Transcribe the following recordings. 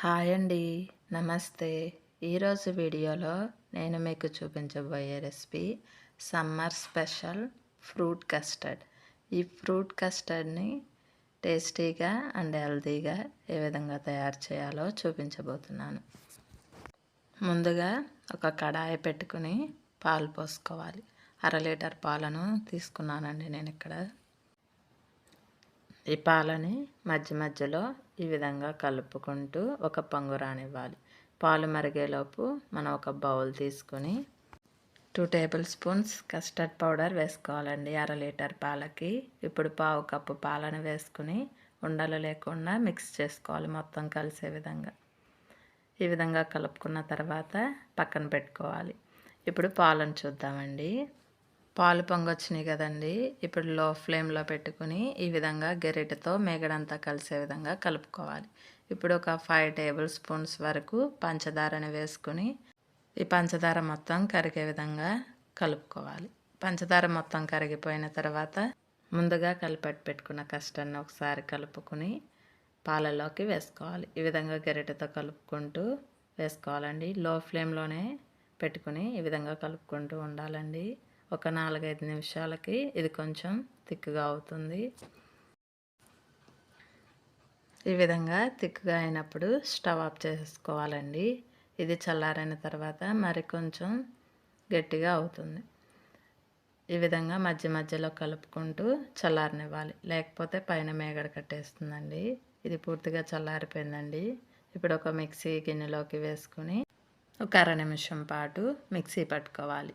Hi అండి. నమస్తే. ఈరోజు వీడియోలో నేను మీకు చూపించబోయే recipe summer special fruit custard. ఈ ఫ్రూట్ కస్టర్డ్ని టేస్టీగా అండ్ హెల్తీగా ఏ విధంగా తయారు చేయాలో చూపించబోతున్నాను. ముందుగా ఒక కడాయి పెట్టుకుని పాలు పోసుకోవాలి. అర లీటర్ పాలను తీసుకున్నానండి నేను ఇక్కడ ఈ పాలని మధ్య మధ్యలో ఈ విధంగా కలుపుకుంటూ ఒక పొంగు రానివ్వాలి. పాలు మరిగేలోపు మనం ఒక బౌల్ తీసుకుని two tablespoons custard powder వేసుకోవాలండి. అర లీటర్ పాలకి ఇప్పుడు పావు కప్పు పాలను వేసుకుని ఉండలు లేకుండా మిక్స్ చేసుకోవాలి మొత్తం కలిసే విధంగా. ఈ విధంగా కలుపుకున్న తర్వాత పక్కన పెట్టుకోవాలి. ఇప్పుడు పాలను చూద్దామండి. పాలు పొంగొచ్చినాయి కదండి. ఇప్పుడు లో ఫ్లేమ్లో పెట్టుకుని ఈ విధంగా గెరిటతో మేగడంతా కలిసే విధంగా కలుపుకోవాలి. ఇప్పుడు ఒక ఫైవ్ టేబుల్ స్పూన్స్ వరకు పంచదారని వేసుకుని ఈ పంచదార మొత్తం కరిగే విధంగా కలుపుకోవాలి. పంచదార మొత్తం కరిగిపోయిన తర్వాత ముందుగా కలిపెట్టి పెట్టుకున్న కష్టాన్ని ఒకసారి కలుపుకుని పాలలోకి వేసుకోవాలి. ఈ విధంగా గెరిటతో కలుపుకుంటూ వేసుకోవాలండి. లో ఫ్లేమ్లోనే పెట్టుకుని ఈ విధంగా కలుపుకుంటూ ఉండాలండి. ఒక నాలుగైదు నిమిషాలకి ఇది కొంచెం తిక్కుగా అవుతుంది. ఈ విధంగా తిక్కుగా అయినప్పుడు స్టవ్ ఆఫ్ చేసుకోవాలండి. ఇది చల్లారైన తర్వాత మరి కొంచెం గట్టిగా అవుతుంది. ఈ విధంగా మధ్య మధ్యలో కలుపుకుంటూ చల్లారనివ్వాలి. లేకపోతే పైన మేగడ కట్టేస్తుందండి. ఇది పూర్తిగా చల్లారిపోయిందండి. ఇప్పుడు ఒక మిక్సీ గిన్నెలోకి వేసుకుని ఒక అర నిమిషం పాటు మిక్సీ పట్టుకోవాలి.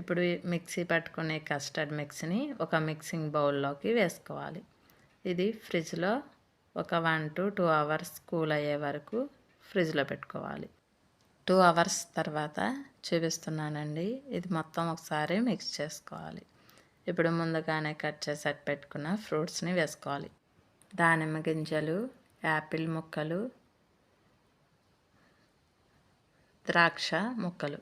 ఇప్పుడు మిక్సీ పట్టుకునే కస్టర్డ్ మిక్సీని ఒక మిక్సింగ్ బౌల్లోకి వేసుకోవాలి. ఇది ఫ్రిడ్జ్లో ఒక one to two hours cool అయ్యే వరకు ఫ్రిడ్జ్లో పెట్టుకోవాలి. టూ అవర్స్ తర్వాత చూపిస్తున్నానండి ఇది మొత్తం ఒకసారి మిక్స్ చేసుకోవాలి. ఇప్పుడు ముందుగానే కట్ చేసి పెట్టుకున్న ఫ్రూట్స్ని వేసుకోవాలి. దానిమ్మ గింజలు యాపిల్ ముక్కలు ద్రాక్ష ముక్కలు.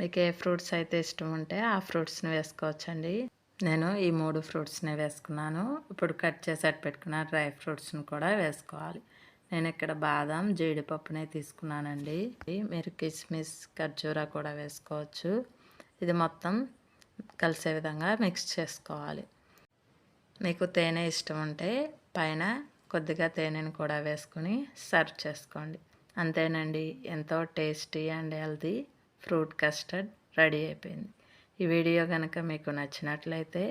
మీకు ఏ ఫ్రూట్స్ అయితే ఇష్టం ఉంటే ఆ ఫ్రూట్స్ని వేసుకోవచ్చండి. నేను ఈ మూడు ఫ్రూట్స్ని వేసుకున్నాను. ఇప్పుడు కట్ చేసి పెట్టుకున్న డ్రై ఫ్రూట్స్ని కూడా వేసుకోవాలి. నేను ఇక్కడ బాదం జీడిపప్పునే తీసుకున్నానండి. మీరు కిస్మిస్ ఖర్జూరా కూడా వేసుకోవచ్చు. ఇది మొత్తం కలిసే విధంగా మిక్స్ చేసుకోవాలి. మీకు తేనె ఇష్టం ఉంటే పైన కొద్దిగా తేనెను కూడా వేసుకుని సర్వ్ చేసుకోండి. అంతేనండి. ఎంతో tasty and healthy fruit custard ready అయిపోయింది. ఈ వీడియో కనుక మీకు నచ్చినట్లయితే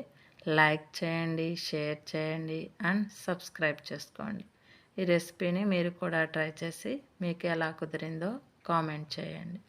లైక్ చేయండి షేర్ చేయండి అండ్ సబ్స్క్రైబ్ చేసుకోండి. ఈ రెసిపీని మీరు కూడా ట్రై చేసి మీకు ఎలా కుదిరిందో కామెంట్ చేయండి.